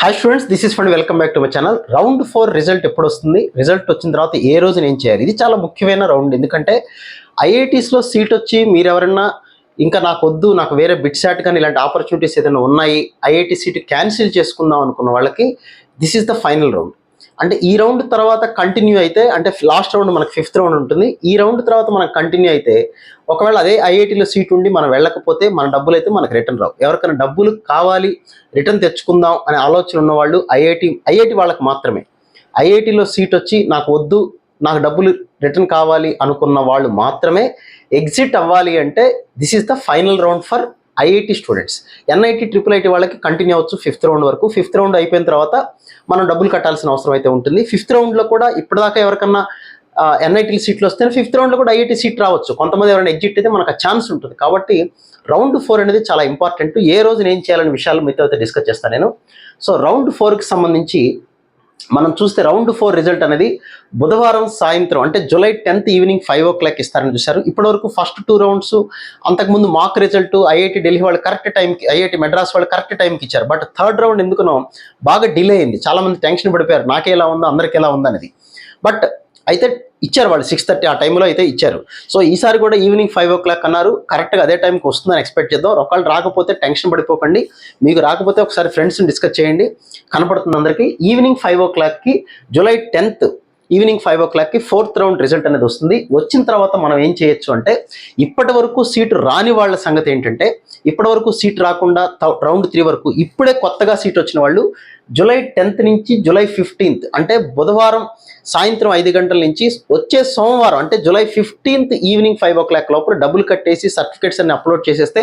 Hi students this is fund welcome back to my channel round four result ఎప్పుడు వస్తుంది? Result వచ్చిన తర్వాత ఏ రోజు నేను చేయాలి? ఇది చాలా ముఖ్యమైన రౌండ్ ఎందుకంటే ఐఐటీస్లో సీట్ వచ్చి మీరు ఎవరన్నా ఇంకా నాకు వద్దు నాకు వేరే బిట్ సాట్ కానీ ఇలాంటి ఆపర్చునిటీస్ ఏదైనా ఉన్నాయి ఐఐటీ సీట్ క్యాన్సిల్ చేసుకుందాం అనుకున్న వాళ్ళకి this is the final round అంటే ఈ రౌండ్ తర్వాత కంటిన్యూ అయితే అంటే లాస్ట్ రౌండ్ మనకు ఫిఫ్త్ రౌండ్ ఉంటుంది. ఈ రౌండ్ తర్వాత మనకు కంటిన్యూ అయితే ఒకవేళ అదే ఐఐటీలో సీట్ ఉండి మనం వెళ్ళకపోతే మన డబ్బులు అయితే మనకు రిటర్న్ రావు. ఎవరికైనా డబ్బులు కావాలి రిటర్న్ తెచ్చుకుందాం అనే ఆలోచన ఉన్న వాళ్ళు ఐఐటి ఐఐటి వాళ్ళకి మాత్రమే. ఐఐటిలో సీట్ వచ్చి నాకు వద్దు నాకు డబ్బులు రిటర్న్ కావాలి అనుకున్న వాళ్ళు మాత్రమే ఎగ్జిట్ అవ్వాలి అంటే this is the final round for IIT students. NIT triple IT వాళ్ళకి కంటిన్యూ అవ్వచ్చు ఫిఫ్త్ రౌండ్ వరకు. ఫిఫ్త్ రౌండ్ అయిపోయిన తర్వాత మనం డబ్బులు కట్టాల్సిన అవసరం అయితే ఉంటుంది. ఫిఫ్త్ రౌండ్లో కూడా ఇప్పటిదాకా ఎవరికన్నా ఎన్ఐటీ సీట్లు వస్తే ఫిఫ్త్ రౌండ్లో కూడా ఐఐటి సీట్ రావచ్చు. కొంతమంది ఎవరైనా ఎగ్జిట్ అయితే మనకు ఛాన్స్ ఉంటుంది. కాబట్టి రౌండ్ ఫోర్ అనేది చాలా ఇంపార్టెంట్ ఏ రోజు నేను చేయాలనే విషయాలు మీతో అయితే డిస్కస్ చేస్తాను నేను. సో రౌండ్ ఫోర్కి సంబంధించి మనం చూస్తే రౌండ్ ఫోర్ రిజల్ట్ అనేది బుధవారం సాయంత్రం అంటే July tenth evening five o'clock ఇస్తారని చూశారు. ఇప్పటివరకు ఫస్ట్ టూ రౌండ్స్ అంతకుముందు మాక్ రిజల్ట్ ఐఐటి ఢిల్లీ వాళ్ళు కరెక్ట్ టైంకి ఐఐటి మెడ్రాస్ వాళ్ళు కరెక్ట్ టైంకి ఇచ్చారు. బట్ థర్డ్ రౌండ్ ఎందుకునో బాగా డిలే అయింది. చాలామంది టెన్షన్ పడిపోయారు. నాకే ఎలా ఉందో అందరికీ ఎలా ఉందనేది. బట్ అయితే ఇచ్చారు వాళ్ళు సిక్స్ థర్టీ ఆ టైంలో అయితే ఇచ్చారు. సో ఈసారి కూడా ఈవినింగ్ ఫైవ్ ఓ క్లాక్ అన్నారు కరెక్ట్గా అదే టైంకి వస్తుందని ఎక్స్పెక్ట్ చేద్దాం. ఒకళ్ళు రాకపోతే టెన్షన్ పడిపోకండి. మీకు రాకపోతే ఒకసారి ఫ్రెండ్స్ని డిస్కస్ చేయండి. కనపడుతుంది అందరికీ. ఈవినింగ్ ఫైవ్ ఓ క్లాక్కి జూలై టెన్త్ ఈవినింగ్ ఫైవ్ ఓ క్లాక్కి ఫోర్త్ రౌండ్ రిజల్ట్ అనేది వస్తుంది. వచ్చిన తర్వాత మనం ఏం చేయొచ్చు అంటే ఇప్పటి వరకు సీటు రాని వాళ్ళ సంగతి ఏంటంటే ఇప్పటి వరకు సీట్ రాకుండా రౌండ్ త్రీ వరకు ఇప్పుడే కొత్తగా సీట్ వచ్చిన వాళ్ళు జూలై టెన్త్ నుంచి జూలై ఫిఫ్టీన్త్ అంటే బుధవారం సాయంత్రం ఐదు గంటల నుంచి వచ్చే సోమవారం అంటే July fifteenth evening five o'clock లోపల డబ్బులు కట్టేసి సర్టిఫికేట్స్ అన్ని అప్లోడ్ చేసేస్తే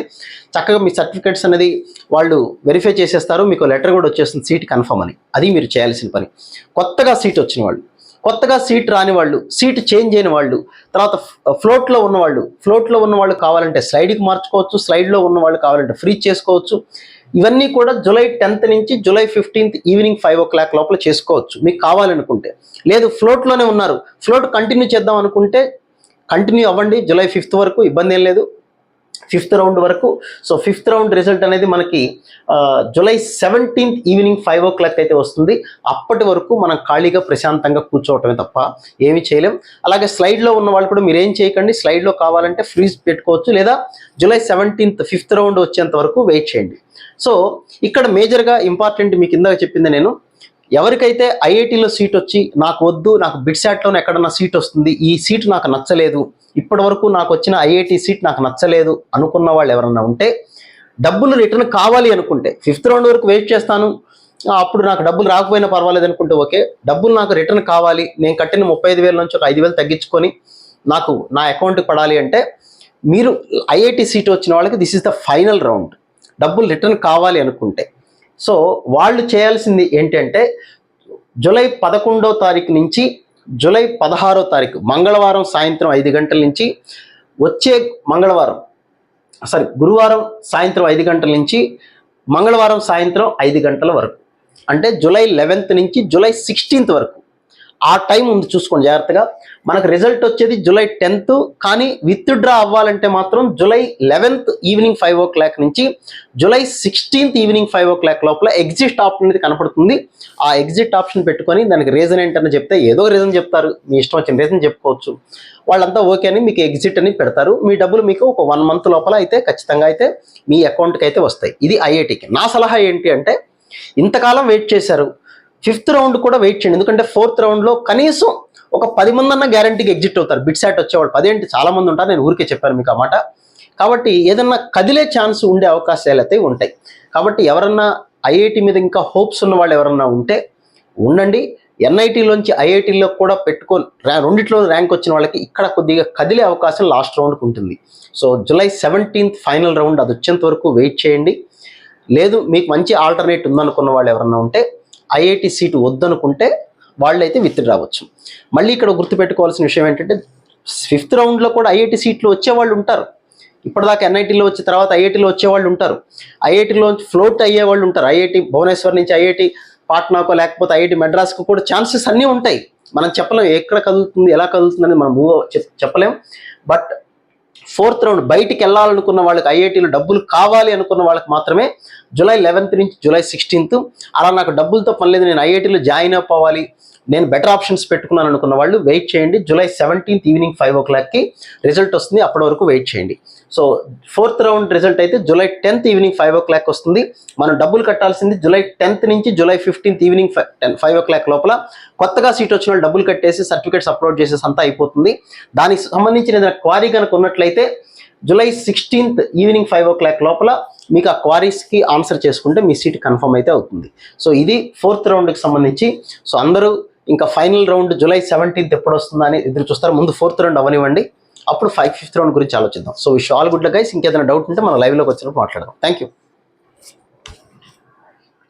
చక్కగా మీ సర్టిఫికేట్స్ అనేది వాళ్ళు వెరిఫై చేసేస్తారు. మీకు లెటర్ కూడా వచ్చేస్తుంది సీట్ కన్ఫర్మ్ అని. అది మీరు చేయాల్సిన పని. కొత్తగా సీట్ వచ్చిన వాళ్ళు కొత్తగా సీట్ రాని వాళ్ళు సీట్ చేంజ్ అయిన వాళ్ళు తర్వాత ఫ్లోట్లో ఉన్నవాళ్ళు ఫ్లోట్లో ఉన్న వాళ్ళు కావాలంటే స్లైడ్కి మార్చుకోవచ్చు స్లైడ్లో ఉన్న వాళ్ళు కావాలంటే ఫ్రీ చేసుకోవచ్చు. ఇవన్నీ కూడా జూలై టెన్త్ నుంచి July fifteenth evening five o'clock లోపల చేసుకోవచ్చు మీకు కావాలనుకుంటే. లేదు ఫ్లోట్లోనే ఉన్నారు ఫ్లోట్ కంటిన్యూ చేద్దాం అనుకుంటే కంటిన్యూ అవ్వండి జూలై ఫిఫ్త్ వరకు ఇబ్బంది ఏం లేదు. ఫిఫ్త్ రౌండ్ వరకు. సో ఫిఫ్త్ రౌండ్ రిజల్ట్ అనేది మనకి July July seventeenth evening five o'clock అయితే వస్తుంది. అప్పటి వరకు మనం ఖాళీగా ప్రశాంతంగా కూర్చోవటమే తప్ప ఏమి చేయలేం. అలాగే స్లైడ్లో ఉన్న వాళ్ళు కూడా మీరు ఏం చేయకండి స్లైడ్లో కావాలంటే ఫ్రీజ్ పెట్టుకోవచ్చు లేదా జూలై సెవెంటీన్త్ ఫిఫ్త్ రౌండ్ వచ్చేంత వరకు వెయిట్ చేయండి. సో ఇక్కడ మేజర్గా ఇంపార్టెంట్ మీకు ఇందాక చెప్పింది నేను ఎవరికైతే ఐఐటీలో సీట్ వచ్చి నాకు వద్దు నాకు బిడ్సాట్లోనే ఎక్కడన్నా సీట్ వస్తుంది ఈ సీట్ నాకు నచ్చలేదు ఇప్పటి వరకు నాకు వచ్చిన ఐఐటి సీట్ నాకు నచ్చలేదు అనుకున్న వాళ్ళు ఎవరన్నా ఉంటే డబ్బులు రిటర్న్ కావాలి అనుకుంటే ఫిఫ్త్ రౌండ్ వరకు వెయిట్ చేస్తాను. అప్పుడు నాకు డబ్బులు రాకపోయినా పర్వాలేదు అనుకుంటే ఓకే. డబ్బులు నాకు రిటర్న్ కావాలి. నేను కట్టిన ముప్పై ఐదు వేల నుంచి ఒక ఐదు వేలు తగ్గించుకొని నాకు నా అకౌంట్కి పడాలి అంటే మీరు ఐఐటి సీట్ వచ్చిన వాళ్ళకి this is the final round డబ్బులు రిటర్న్ కావాలి అనుకుంటే. సో వాళ్ళు చేయాల్సింది ఏంటంటే జూలై పదకొండో తారీఖు నుంచి జూలై పదహారో తారీఖు మంగళవారం సాయంత్రం ఐదు గంటల నుంచి వచ్చే మంగళవారం సారీ గురువారం సాయంత్రం ఐదు గంటల నుంచి మంగళవారం సాయంత్రం ఐదు గంటల వరకు. అంటే జూలై లెవెన్త్ నుంచి జూలై సిక్స్టీన్త్ వరకు. ఆ టైం ఉంది చూసుకోండి జాగ్రత్తగా. మనకు రిజల్ట్ వచ్చేది జూలై టెన్త్ కానీ విత్డ్రా అవ్వాలంటే మాత్రం July eleventh evening five o'clock నుంచి July sixteenth evening five o'clock లోపల ఎగ్జిట్ ఆప్షన్ అనేది కనపడుతుంది. ఆ ఎగ్జిట్ ఆప్షన్ పెట్టుకొని దానికి రీజన్ ఏంటని చెప్తే ఏదో రీజన్ చెప్తారు. మీ ఇష్టం వచ్చిన రీజన్ చెప్పుకోవచ్చు. వాళ్ళంతా ఓకే అని మీకు ఎగ్జిట్ అని పెడతారు. మీ డబ్బులు మీకు ఒక వన్ మంత్ లోపల అయితే ఖచ్చితంగా అయితే మీ అకౌంట్కి అయితే వస్తాయి. ఇది ఐఐటికి నా సలహా ఏంటి అంటే ఇంతకాలం వెయిట్ చేశారు. ఫిఫ్త్ రౌండ్ కూడా వెయిట్ చేయండి. ఎందుకంటే ఫోర్త్ రౌండ్లో కనీసం ఒక పది మంది అన్న గ్యారంటీకి ఎగ్జిట్ అవుతారు. బిట్ సాట్ వచ్చేవాళ్ళు పదేంటి చాలా మంది ఉంటారు. నేను ఊరికే చెప్పాను మీకు ఆ మాట. కాబట్టి ఏదన్నా కదిలే ఛాన్స్ ఉండే అవకాశాలు అయితే ఉంటాయి. కాబట్టి ఎవరన్నా ఐఐటి మీద ఇంకా హోప్స్ ఉన్న వాళ్ళు ఎవరన్నా ఉంటే ఉండండి. ఎన్ఐటీలోంచి ఐఐటీలో కూడా పెట్టుకొని రెండిట్లో ర్యాంక్ వచ్చిన వాళ్ళకి ఇక్కడ కొద్దిగా కదిలే అవకాశం లాస్ట్ రౌండ్కి ఉంటుంది. So July seventeenth final round అది వచ్చేంత వరకు వెయిట్ చేయండి. లేదు మీకు మంచి ఆల్టర్నేట్ ఉందనుకున్న వాళ్ళు ఎవరన్నా ఉంటే ఐఐటి సీటు వద్దనుకుంటే వాళ్ళైతే విత్ రావచ్చు మళ్ళీ ఇక్కడ గుర్తుపెట్టుకోవాల్సిన విషయం ఏంటంటే ఫిఫ్త్ రౌండ్లో కూడా ఐఐటి సీట్లు వచ్చేవాళ్ళు ఉంటారు. ఇప్పటిదాకా ఎన్ఐటీలో వచ్చిన తర్వాత ఐఐటీలో వచ్చేవాళ్ళు ఉంటారు. ఐఐటీలో ఫ్లోట్ అయ్యే వాళ్ళు ఉంటారు. ఐఐటి భువనేశ్వర్ నుంచి ఐఐటి పాట్నాకో లేకపోతే ఐఐటి మెడ్రాస్కు కూడా ఛాన్సెస్ అన్నీ ఉంటాయి. మనం చెప్పలేం ఎక్కడ కదులుతుంది ఎలా కదులుతుంది అని మనం మూవ్ చెప్పలేం. బట్ ఫోర్త్ రౌండ్ బయటికి వెళ్ళాలనుకున్న వాళ్ళకి ఐఐటీలో డబ్బులు కావాలి అనుకున్న వాళ్ళకి మాత్రమే జూలై లెవెన్త్ నుంచి జూలై సిక్స్టీన్త్. అలా నాకు డబ్బులతో పని లేదు నేను ఐఐటీలో జాయిన్ అవ్వాలి నేను బెటర్ ఆప్షన్స్ పెట్టుకున్నాను అనుకున్న వాళ్ళు వెయిట్ చేయండి. జూలై సెవెంటీన్త్ ఈవినింగ్ ఫైవ్ ఓ క్లాక్కి రిజల్ట్ వస్తుంది అప్పటి వరకు వెయిట్ చేయండి. సో ఫోర్త్ రౌండ్ రిజల్ట్ అయితే July tenth evening five o'clock వస్తుంది. మనం డబ్బులు కట్టాల్సింది జూలై టెన్త్ నుంచి July fifteenth evening ten five o'clock లోపల కొత్తగా సీట్ వచ్చిన వాళ్ళు డబ్బులు కట్టేసి సర్టిఫికేట్స్ అప్లోడ్ చేసేసి అంతా అయిపోతుంది. దానికి సంబంధించిన ఏదైనా క్వారీ కనుక ఉన్నట్లయితే July sixteenth evening five o'clock లోపల మీకు ఆ క్వారీస్కి ఆన్సర్ చేసుకుంటే మీ సీట్ కన్ఫర్మ్ అయితే అవుతుంది. సో ఇది ఫోర్త్ రౌండ్కి సంబంధించి. సో అందరూ ఇంకా ఫైనల్ రౌండ్ జూలై సెవెంటీన్త్ ఎప్పుడు వస్తుందా అని ఎదురు చూస్తారు. ముందు ఫోర్త్ రౌండ్ అవనివ్వండి. అప్పుడు ఫైవ్ ఫిఫ్త్ రౌండ్ గురించి ఆలోచిద్దాం. So wish all good guys ఇంకేదైనా డౌట్ ఉంటే మనం లైవ్లోకి వచ్చినప్పుడు మాట్లాడదాం. Thank you